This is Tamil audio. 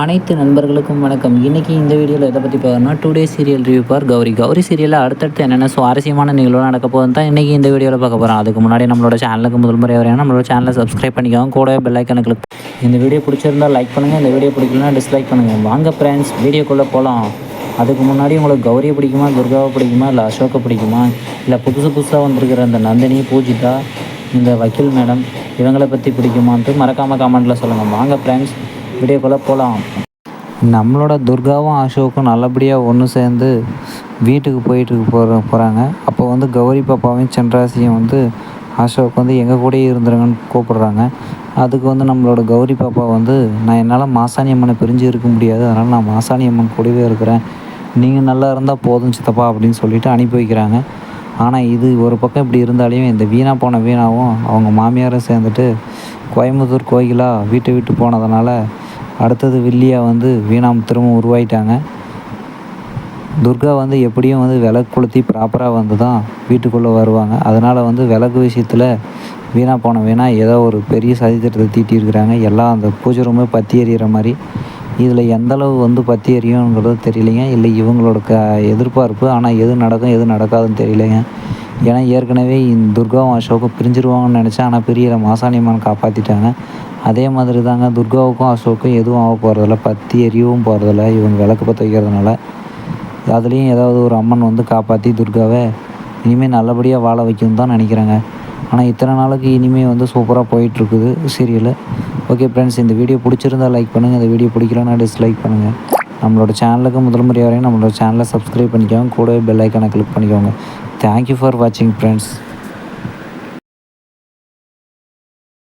அனைத்து நண்பர்களுக்கும் வணக்கம். இன்றைக்கி இந்த வீடியோவில் எதை பற்றி பார்க்கணும்னா today serial review for Gowri. Gowri சீரியலில் அடுத்தடுத்து என்னென்ன சுவாரஸ்யமான நிகழ்வு நடக்க போகுதுன்னு தான் இன்றைக்கி இந்த வீடியோவில் பார்க்க போகிறோம் அதுக்கு முன்னாடி நம்மளோட சேனலுக்கு முதல் முறை வரையான நம்மளோட சேனலை சப்ஸ்கிரைப் பண்ணிக்கோங்க. கூட பெல்லைக்கான கிளிக் இந்த வீடியோ பிடிச்சிருந்தா லைக் பண்ணுங்கள் இந்த வீடியோ பிடிக்கலனா டிஸ்லைக் பண்ணுங்கள் வாங்க ஃப்ரெண்ட்ஸ் வீடியோக்குள்ளே போகலாம் அதுக்கு முன்னாடி உங்களுக்கு கௌரியை பிடிக்குமா துர்காவை பிடிக்குமா இல்லை அசோக்கை பிடிக்குமா இல்லை புதுசு புதுசாக வந்திருக்கிற அந்த நந்தினி பூஜிதா இந்த வக்கீல் மேடம் இவங்களை பற்றி பிடிக்குமான்ட்டு மறக்காமல் கமெண்ட்டில் சொல்லுங்கள் வாங்க ஃப்ரெண்ட்ஸ் வீடியோக்குள்ளே போகலாம் நம்மளோட துர்காவும் அசோக்கும் நல்லபடியாக ஒன்று சேர்ந்து வீட்டுக்கு போயிட்டு போகிற போகிறாங்க அப்போ வந்து கௌரி பாப்பாவையும் சந்திராசியும் வந்து அசோக் வந்து எங்கள் கூடயே இருந்துருங்கன்னு கூப்பிடுறாங்க. அதுக்கு வந்து நம்மளோட கௌரி பாப்பா வந்து நான் என்னால் மாசாணி அம்மனை பிரிஞ்சு இருக்க முடியாது. அதனால் நான் மாசாணி அம்மன் கூடவே இருக்கிறேன். நீங்கள் நல்லா இருந்தால் போதும் சித்தப்பா அப்படின்னு சொல்லிட்டு அனுப்பி வைக்கிறாங்க. ஆனால் இது ஒரு பக்கம் இப்படி இருந்தாலையும் இந்த வீணாக போன வீணாவும் அவங்க மாமியாரும் சேர்ந்துட்டு கோயம்புத்தூர் கோயிலாக வீட்டை விட்டு போனதுனால அடுத்தது வில்லியா வந்து வீணாம் திரும்ப உருவாயிட்டாங்க. துர்கா வந்து எப்படியும் வந்து விளக்கு கொளுத்தி ப்ராப்பராக வந்து தான் வீட்டுக்குள்ளே வருவாங்க. அதனால் வந்து விளக்கு விஷயத்தில் வீணாக போன வீணா ஏதோ ஒரு பெரிய சதித்திட்டத்தை தீட்டியிருக்கிறாங்க எல்லாம் அந்த பூஜை ரூமே பற்றி எறிகிற மாதிரி. இதில் எந்த அளவு வந்து பற்றி எறியுங்கிறது தெரியலைங்க. இல்லை இவங்களோட க எதிர்பார்ப்பு ஆனால் எது நடக்கும் எது நடக்காதுன்னு தெரியலைங்க. ஏன்னா ஏற்கனவே இந்த துர்காவும் அசோக்கும் பிரிஞ்சிருவாங்கன்னு நினச்சேன். ஆனால் பெரிய மாசாணியம்மன் காப்பாற்றிட்டாங்க அதே மாதிரி தாங்க துர்காவுக்கும் அசோக்கும் எதுவும் ஆக போகிறதில்ல பற்றி எரியவும் போகிறதில்ல இவங்க விளக்கு பற்ற வைக்கிறதுனால. அதுலேயும் ஏதாவது ஒரு அம்மன் வந்து காப்பாற்றி துர்காவை இனிமேல் நல்லபடியாக வாழ வைக்கணும் தான் நினைக்கிறேங்க. ஆனால் இத்தனை நாளுக்கு இனிமேல் வந்து சூப்பராக போயிட்டுருக்குது சீரியல் ஓகே ஃப்ரெண்ட்ஸ் இந்த வீடியோ பிடிச்சிருந்தா லைக் பண்ணுங்கள் இந்த வீடியோ பிடிக்கலன்னா டிஸ்லைக் பண்ணுங்கள் நம்மளோட சேனலுக்கு முதல் முறை வரையும் நம்மளோட சேனலை சப்ஸ்கிரைப் பண்ணிக்கோங்க. கூடவே பெல் ஐக்கானை கிளிக் பண்ணிக்கோங்க. தேங்க்யூ ஃபார் வாட்சிங் ஃப்ரெண்ட்ஸ்